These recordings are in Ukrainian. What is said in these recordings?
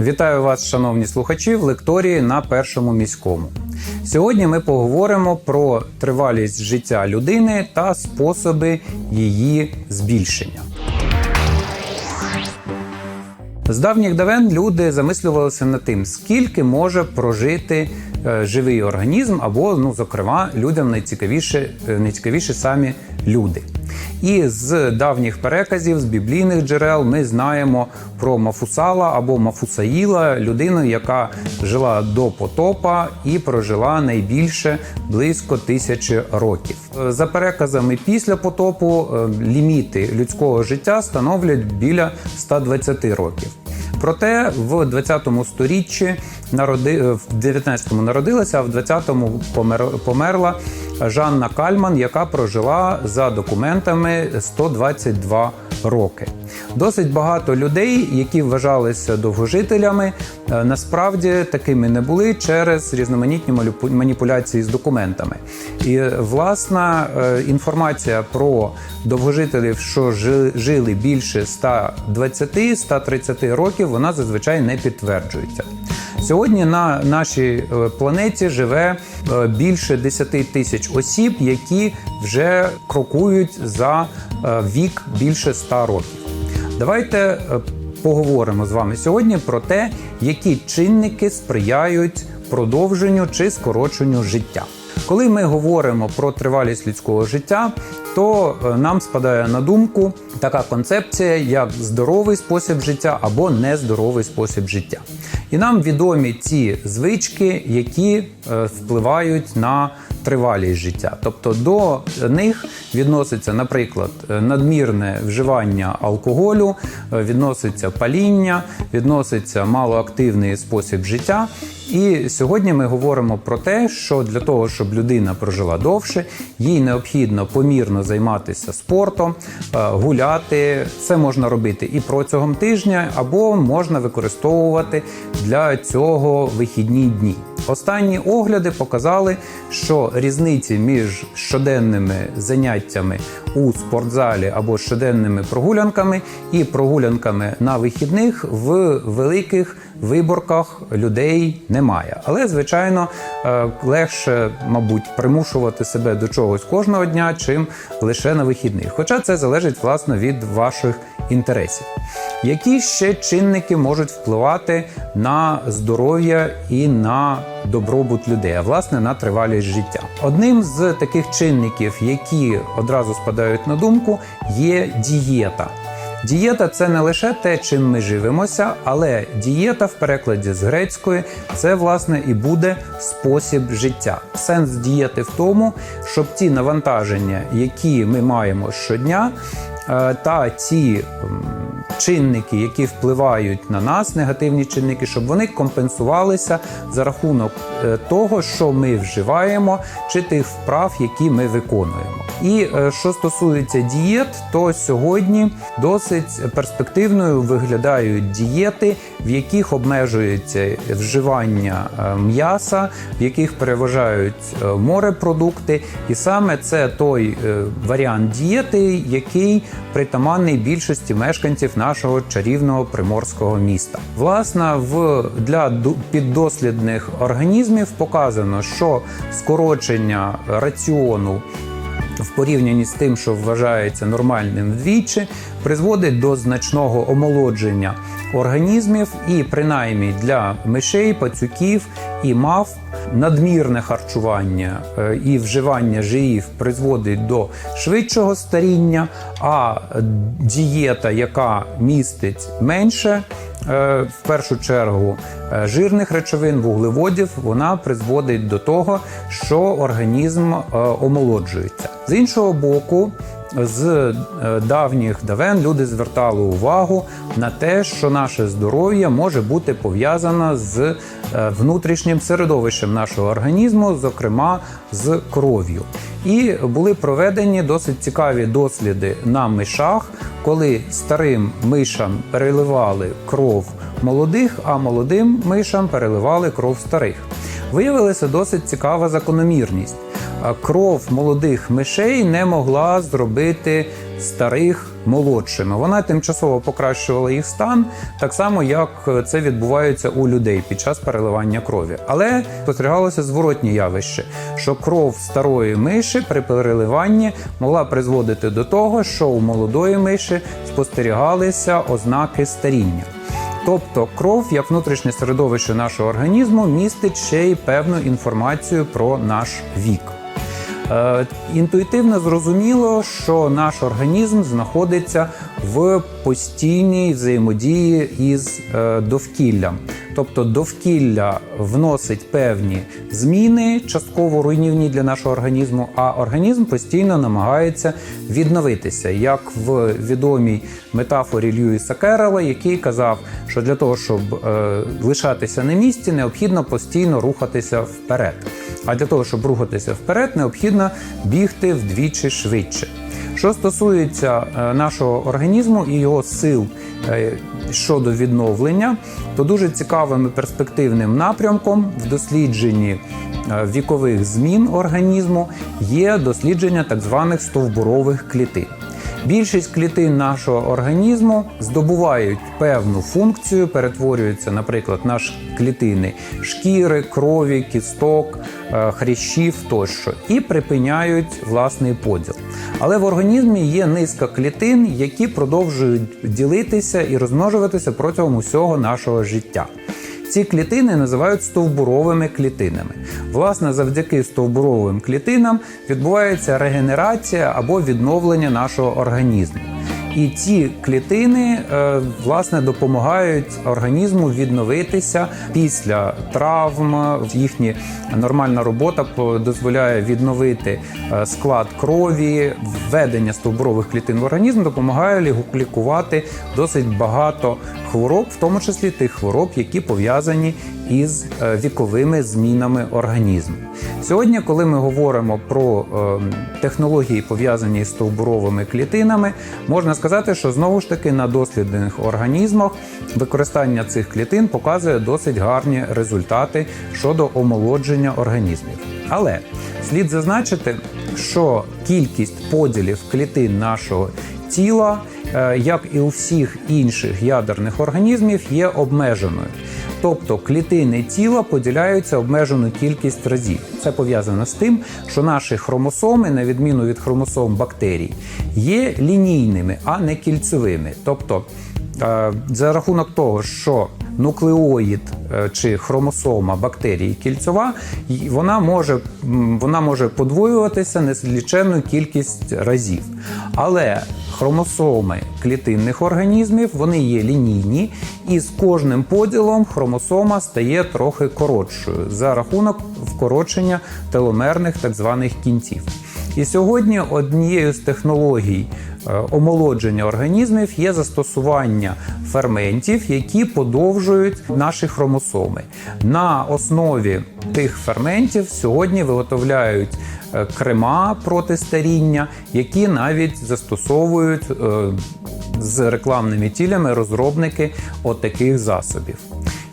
Вітаю вас, шановні слухачі, в лекторії на першому міському. Сьогодні ми поговоримо про тривалість життя людини та способи її збільшення. З давніх давен люди замислювалися над тим, скільки може прожити живий організм, або, ну, зокрема, людям найцікавіше, е, найцікавіше самі люди. І з давніх переказів, з біблійних джерел, ми знаємо про Мафусала або Мафусаїла, людину, яка жила до потопа і прожила найбільше близько тисячі років. Е, За переказами після потопу е, ліміти людського життя становлять біля 120 років. Проте в 20 сторіччі народи... в 19-му народилася, а в 20-му помер... померла Жанна Кальман, яка прожила за документами 122 роки. Досить багато людей, які вважалися довгожителями, е, насправді такими не були через різноманітні маніпуляції з документами. І власна е, інформація про довгожителів, що жили більше 120-130 років, вона зазвичай не підтверджується. Сьогодні на нашій е, планеті живе більше 10 тисяч осіб, які вже крокують за вік більше 100 років. Давайте е, поговоримо з вами сьогодні про те, які чинники сприяють продовженню чи скороченню життя. Коли ми говоримо про тривалість людського життя, то е, нам спадає на думку така концепція, як здоровий спосіб життя або нездоровий спосіб життя. І нам відомі ті звички, які е, впливають на тривалість життя. Тобто до них відноситься, наприклад, надмірне вживання алкоголю, відноситься паління, відноситься малоактивний спосіб життя. І сьогодні ми говоримо про те, що для того, щоб людина прожила довше, їй необхідно помірно займатися спортом, е, гуляти. Це можна робити і протягом тижня, або можна використовувати для цього вихідні дні. Останні огляди показали, що різниці між щоденними заняттями у спортзалі або щоденними прогулянками і прогулянками на вихідних в великих виборках людей немає. Але, звичайно, е, легше, мабуть, примушувати себе до чогось кожного дня, чим лише на вихідних. Хоча це залежить власне від ваших інтересів. Які ще чинники можуть впливати на здоров'я і на добробут людей, а власне на тривалість життя? Одним з таких чинників, які одразу спадають на думку, є дієта. Дієта це не лише те, чим ми живемося, але дієта в перекладі з грецької це власне і буде спосіб життя. Сенс дієти в тому, щоб ті навантаження, які ми маємо щодня, е, та ті чинники, які впливають на нас, негативні чинники, щоб вони компенсувалися за рахунок того, що ми вживаємо, чи тих вправ, які ми виконуємо. І е, що стосується дієт, то сьогодні досить перспективною виглядають дієти, в яких обмежується вживання е, м'яса, в яких переважають е, морепродукти. І саме це той е, варіант дієти, який притаманний більшості мешканців нашого чарівного приморського міста. Власне, в для піддослідних організмів показано, що скорочення раціону в порівнянні з тим, що вважається нормальним вдвічі, призводить до значного омолодження організмів, і принаймні для мишей, пацюків і мав надмірне харчування е, і вживання жирів призводить до швидшого старіння, а дієта, яка містить менше. Е, В першу чергу е, жирних речовин, вуглеводів, вона призводить до того, що організм е, омолоджується. З іншого боку, з давніх давен люди звертали увагу на те, що наше здоров'я може бути пов'язано з внутрішнім середовищем нашого організму, зокрема з кров'ю. І були проведені досить цікаві досліди на мишах, коли старим мишам переливали кров молодих, а молодим мишам переливали кров старих. Виявилася досить цікава закономірність. кров молодих мишей не могла зробити старих молодшими. Вона тимчасово покращувала їх стан, так само як це відбувається у людей під час переливання крові. Але спостерігалося зворотнє явище, що кров старої миші при переливанні могла призводити до того, що у молодої миші спостерігалися ознаки старіння. Тобто кров, як внутрішнє середовище нашого організму, містить ще й певну інформацію про наш вік. Е, Інтуїтивно зрозуміло, що наш організм знаходиться в постійній взаємодії із е, довкіллям. Тобто довкілля вносить певні зміни, частково руйнівні для нашого організму, а організм постійно намагається відновитися, як в відомій метафорі Льюіса Керрела, який казав, що для того, щоб е, лишатися на місці, необхідно постійно рухатися вперед. А для того, щоб рухатися вперед, необхідно бігти вдвічі швидше. Що стосується е, нашого організму і його сил е, щодо відновлення, то дуже цікавим і перспективним напрямком в дослідженні е, вікових змін організму є дослідження так званих стовбурових клітин. Більшість клітин нашого організму здобувають певну функцію, перетворюються, наприклад, на клітини шкіри, крові, кісток, е, хрящів тощо, і припиняють власний поділ. Але в організмі є низка клітин, які продовжують ділитися і розмножуватися протягом усього нашого життя. Ці клітини називають стовбуровими клітинами. Власне, завдяки стовбуровим клітинам відбувається регенерація або відновлення нашого організму. І ці клітини е, власне допомагають організму відновитися після травм. Їхня нормальна робота дозволяє відновити е, склад крові. Введення стовбурових клітин в організм допомагає лі- лікувати досить багато хвороб, в тому числі тих хвороб, які пов'язані із е, віковими змінами організму. Сьогодні, коли ми говоримо про е, технології, пов'язані з стовбуровими клітинами, можна сказати, що знову ж таки на дослідних організмах використання цих клітин показує досить гарні результати щодо омолодження організмів. Але слід зазначити, що кількість поділів клітин нашого тіла, як і у всіх інших ядерних організмів, є обмеженою. Тобто клітини тіла поділяються обмежену кількість разів. Це пов'язано з тим, що наші хромосоми, на відміну від хромосом бактерій, є лінійними, а не кільцевими. Тобто, е, за рахунок того, що нуклеоїд е, чи хромосома бактерії кільцова, вона може, вона може подвоюватися незліченну кількість разів. Але хромосоми клітинних організмів вони є лінійні, і з кожним поділом хромосома стає трохи коротшою за рахунок вкорочення теломерних так званих кінців. І сьогодні однією з технологій е, омолодження організмів є застосування ферментів, які подовжують наші хромосоми. На основі тих ферментів сьогодні виготовляють е, крема проти старіння, які навіть застосовують е, з рекламними тілями розробники отаких засобів.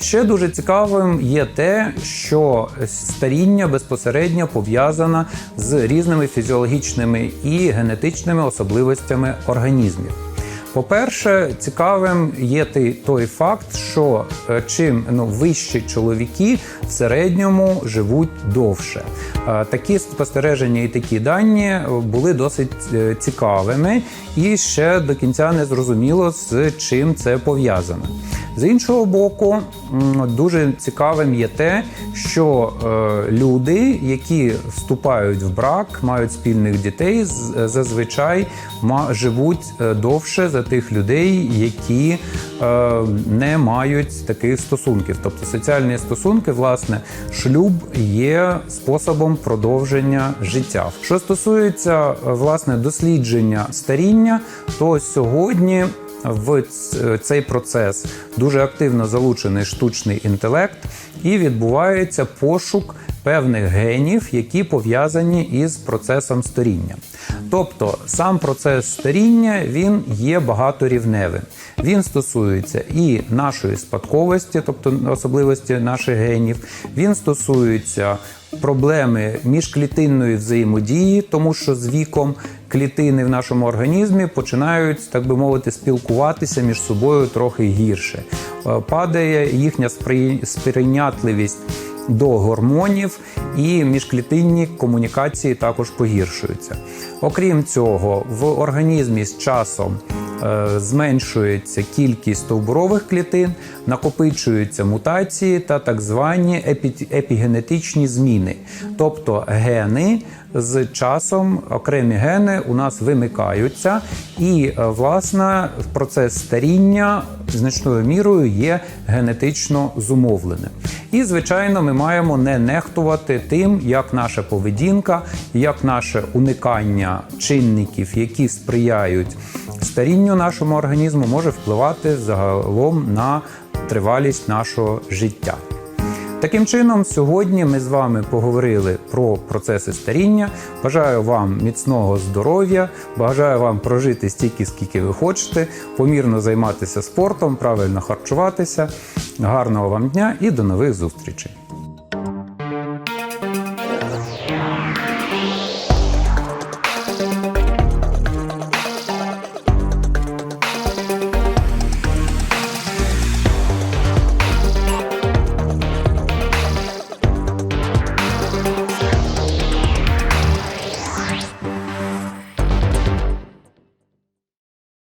Ще дуже цікавим є те, що старіння безпосередньо пов'язане з різними фізіологічними і генетичними особливостями організмів. По-перше, цікавим є той, факт, що е, чим ну, вищі чоловіки в середньому живуть довше. Е, Такі спостереження і такі дані були досить е, цікавими, і ще до кінця не зрозуміло, з чим це пов'язано. З іншого боку, дуже цікавим є те, що е, люди, які вступають в брак, мають спільних дітей, зазвичай живуть е, довше за тих людей, які е, не мають таких стосунків. Тобто соціальні стосунки, власне, шлюб є способом продовження життя. Що стосується власне дослідження старіння, то сьогодні в цей процес дуже активно залучений штучний інтелект, і відбувається пошук певних генів, які пов'язані із процесом старіння. Тобто сам процес старіння він є багаторівневим. Він стосується і нашої спадковості, тобто особливості наших генів. Він стосується проблеми міжклітинної взаємодії, тому що з віком клітини в нашому організмі починають, так би мовити, спілкуватися між собою трохи гірше. Е, Падає їхня сприйнятливість до гормонів і міжклітинні комунікації також погіршуються. Окрім цього, в організмі з часом зменшується кількість стовбурових клітин, накопичуються мутації та так звані епі- епігенетичні зміни. Тобто гени з часом, окремі гени у нас вимикаються, і е, власне процес старіння значною мірою є генетично зумовленим. І, звичайно, ми маємо не нехтувати тим, як наша поведінка, як наше уникання чинників, які сприяють старінню нашому організму, може впливати загалом на тривалість нашого життя. Таким чином, сьогодні ми з вами поговорили про процеси старіння. Бажаю вам міцного здоров'я, бажаю вам прожити стільки, скільки ви хочете, помірно займатися спортом, правильно харчуватися. Гарного вам дня і до нових зустрічей!